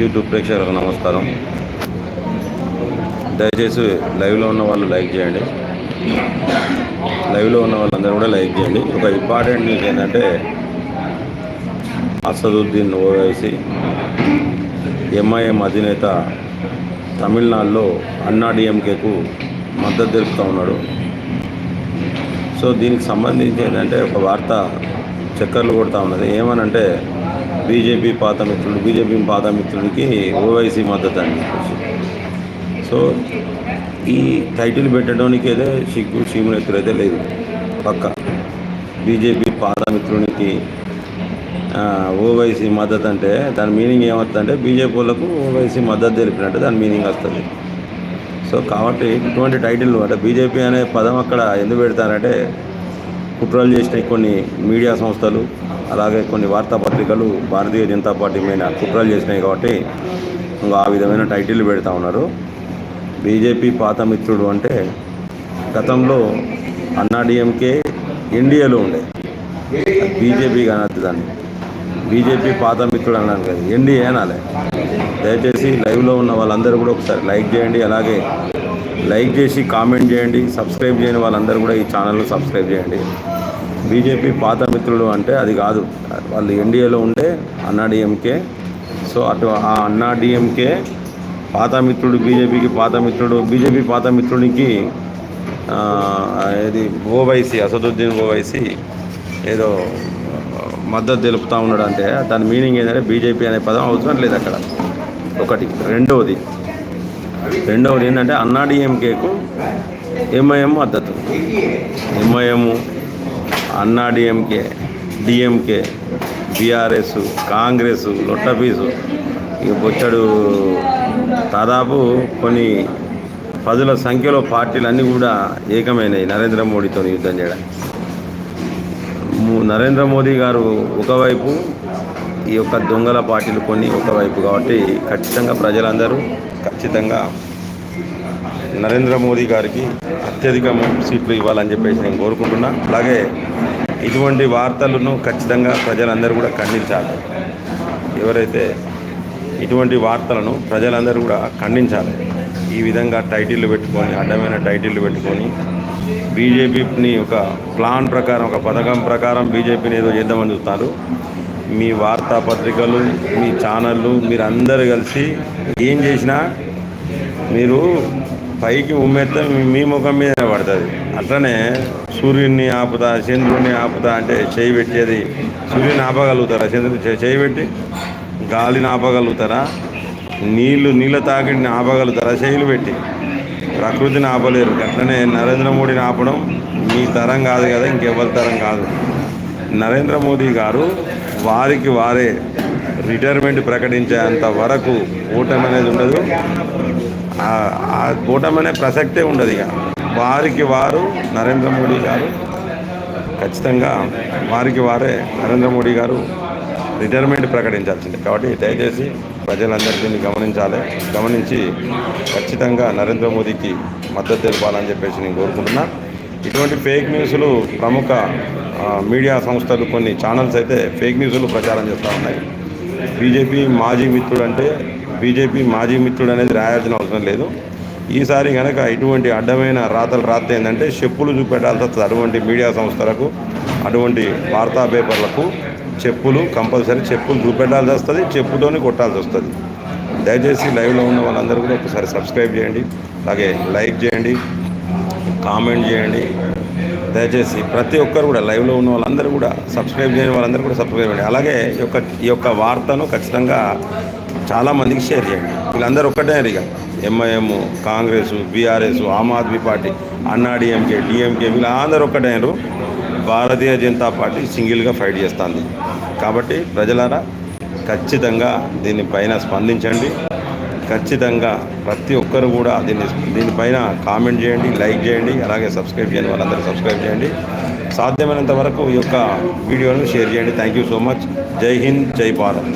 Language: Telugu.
యూట్యూబ్ ప్రేక్షకులకు నమస్కారం. దయచేసి లైవ్లో ఉన్న వాళ్ళు లైక్ చేయండి. లైవ్లో ఉన్న వాళ్ళందరూ కూడా లైక్ చేయండి. ఒక ఇంపార్టెంట్ న్యూస్ ఏంటంటే అసదుద్దీన్ ఓవైసీ ఎంఐఎం అధినేత తమిళనాడులో అన్నాడిఎంకేకు మద్దతు తెలుపుతూ ఉన్నాడు. సో దీనికి సంబంధించి ఏంటంటే ఒక వార్త చక్కర్లు కొడుతూ ఉన్నది. ఏమనంటే బీజేపీ పాత మిత్రుడు బీజేపీ పాత మిత్రుడికి ఓవైసీ మద్దతు అని చెప్పేసి సో ఈ టైటిల్ పెట్టడానికి అయితే సిగ్గు చీమునెత్తులు అయితే లేదు. పక్క బీజేపీ పాదమిత్రునికి ఓవైసీ మద్దతు అంటే దాని మీనింగ్ ఏమవుతుందంటే బీజేపీ వాళ్ళకు ఓవైసీ మద్దతు తెలిపినట్టు దాని మీనింగ్ వస్తుంది. సో కాబట్టి ఇటువంటి టైటిల్ అంటే బీజేపీ అనే పదం అక్కడ ఎందుకు పెడతారంటే కుట్రలు చేసిన కొన్ని మీడియా సంస్థలు అలాగే కొన్ని వార్తాపత్రికలు భారతీయ జనతా పార్టీ మీద కుట్రలు చేసినాయి కాబట్టి ఇంకా ఆ విధమైన టైటిల్ పెడతా ఉన్నారు. బీజేపీ పాత మిత్రుడు అంటే గతంలో అన్నాడీఎంకే ఎన్డీఏలో ఉండే. బీజేపీ కానద్దు దాన్ని. బీజేపీ పాత మిత్రుడు అన్నాను కదా ఎన్డీఏ అనాలి దయచేసి లైవ్లో ఉన్న వాళ్ళందరూ కూడా ఒకసారి లైక్ చేయండి అలాగే లైక్ చేసి కామెంట్ చేయండి సబ్స్క్రైబ్ చేయని వాళ్ళందరూ కూడా ఈ ఛానల్ను సబ్స్క్రైబ్ చేయండి. బీజేపీ పాత మిత్రుడు అంటే అది కాదు. వాళ్ళు ఎన్డీఏలో ఉండే అన్నాడీఎంకే సో అటు ఆ అన్నాడీఎంకే పాత మిత్రుడు బీజేపీకి పాత మిత్రుడు బీజేపీ పాత మిత్రుడికి ఇది ఓవైసీ అసదుద్దీన్ ఓవైసీ ఏదో మద్దతు తెలుపుతూ ఉన్నాడు అంటే దాని మీనింగ్ ఏంటంటే బీజేపీ అనే పదం అవసరం లేదు అక్కడ. ఒకటి. రెండవది. రెండవది ఏంటంటే అన్నాడీఎంకేకు ఎంఐఎం మద్దతు. MIM Anna DMK DMK BRS Congress లొట్టపీసు ఇక బొచ్చడు దాదాపు కొన్ని పదుల సంఖ్యలో పార్టీలు అన్నీ కూడా ఏకమైనవి నరేంద్ర మోడీతో యుద్ధం చేయడానికి. నరేంద్ర మోదీ గారు ఒకవైపు ఈ యొక్క దొంగల పార్టీలు కొన్ని ఒకవైపు కాబట్టి ఖచ్చితంగా ప్రజలందరూ ఖచ్చితంగా నరేంద్ర మోదీ గారికి అత్యధిక సీట్లు ఇవ్వాలని చెప్పేసి నేను కోరుకుంటున్నా. అలాగే ఇటువంటి వార్తలను ఖచ్చితంగా ప్రజలందరూ కూడా ఖండించాలి. ఎవరైతే ఇటువంటి వార్తలను ప్రజలందరూ కూడా ఖండించాలి. ఈ విధంగా టైటిళ్ళు పెట్టుకొని అడ్డమైన టైటిళ్ళు పెట్టుకొని బీజేపీని ఒక ప్లాన్ ప్రకారం ఒక పథకం ప్రకారం బీజేపీని ఏదో చేద్దామని చూస్తారు మీ వార్తాపత్రికలు మీ ఛానళ్ళు మీరు అందరు కలిసి ఏం చేసినా మీరు పైకి ఉమ్మెత్తే మీ- ముఖం మీదనే పడుతుంది. అట్లనే సూర్యుడిని ఆపుతా చంద్రుడిని ఆపుతా అంటే చేయి పెట్టేది సూర్యుని ఆపగలుగుతారా? చంద్రుని చేయి పెట్టి గాలిని ఆపగలుగుతారా? నీళ్ళు నీళ్ళ తాకిడిని ఆపగలుగుతారా? చేయిలు పెట్టి. ప్రకృతిని ఆపలేరు అట్లనే నరేంద్ర మోడీని ఆపడం మీ తరం కాదు కదా ఇంకెవరి తరం కాదు. నరేంద్ర మోదీ గారు వారికి వారే రిటైర్మెంట్ ప్రకటించేంత వరకు ఓటమి అనేది ఉండదు. ఆ- ఓటమి అనే ప్రసక్తే ఉండదు ఇక. వారికి వారు నరేంద్ర మోడీ గారు ఖచ్చితంగా వారికి వారే నరేంద్ర మోడీ గారు రిటైర్మెంట్ ప్రకటించాల్సిందే. కాబట్టి దయచేసి ప్రజలందరూ దీన్ని గమనించాలి. గమనించి ఖచ్చితంగా నరేంద్ర మోదీకి మద్దతు తెలపాలని చెప్పేసి నేను కోరుకుంటున్నా. ఇటువంటి ఫేక్ న్యూస్లు ప్రముఖ మీడియా సంస్థలు కొన్ని ఛానల్స్ అయితే ఫేక్ న్యూస్లు ప్రచారం చేస్తూ ఉన్నాయి. బీజేపీ మాజీ మిత్రుడు అంటే బీజేపీ మాజీ మిత్రుడు అనేది రాయాల్సిన అవసరం లేదు. ఈసారి కనుక ఇటువంటి అడ్డమైన రాతలు రాత ఏంటంటే చెప్పులు చూపెట్టాల్సి వస్తుంది అటువంటి మీడియా సంస్థలకు అటువంటి వార్తా పేపర్లకు చెప్పులు కంపల్సరీ చెప్పులు చూపెట్టాల్సి వస్తుంది చెప్పుతోనే కొట్టాల్సి వస్తుంది. దయచేసి లైవ్లో ఉన్న వాళ్ళందరూ కూడా ఒకసారి సబ్స్క్రైబ్ చేయండి అలాగే లైక్ చేయండి కామెంట్ చేయండి. దయచేసి ప్రతి ఒక్కరు కూడా లైవ్లో ఉన్న వాళ్ళందరూ కూడా సబ్స్క్రైబ్ చేయని వాళ్ళందరూ కూడా సబ్స్క్రైబ్ చేయండి. అలాగే ఈ యొక్క ఈ యొక్క వార్తను ఖచ్చితంగా చాలామందికి షేర్ చేయండి. వీళ్ళందరూ ఒక్కటే ఇక. MIM Congress BRS Aam Aadmi party Anna DMK DMK DMK వీళ్ళందరూ ఒక్కటైనరు భారతీయ జనతా పార్టీ సింగిల్గా ఫైట్ చేస్తుంది. కాబట్టి ప్రజలారా ఖచ్చితంగా దీనిపైన స్పందించండి. ఖచ్చితంగా ప్రతి ఒక్కరు కూడా దీన్ని దీనిపైన కామెంట్ చేయండి లైక్ చేయండి అలాగే సబ్స్క్రైబ్ చేయండి వాళ్ళందరూ సబ్స్క్రైబ్ చేయండి. సాధ్యమైనంత వరకు ఈ యొక్క వీడియోను షేర్ చేయండి. Thank you so much. జై హింద్ జై భారత్.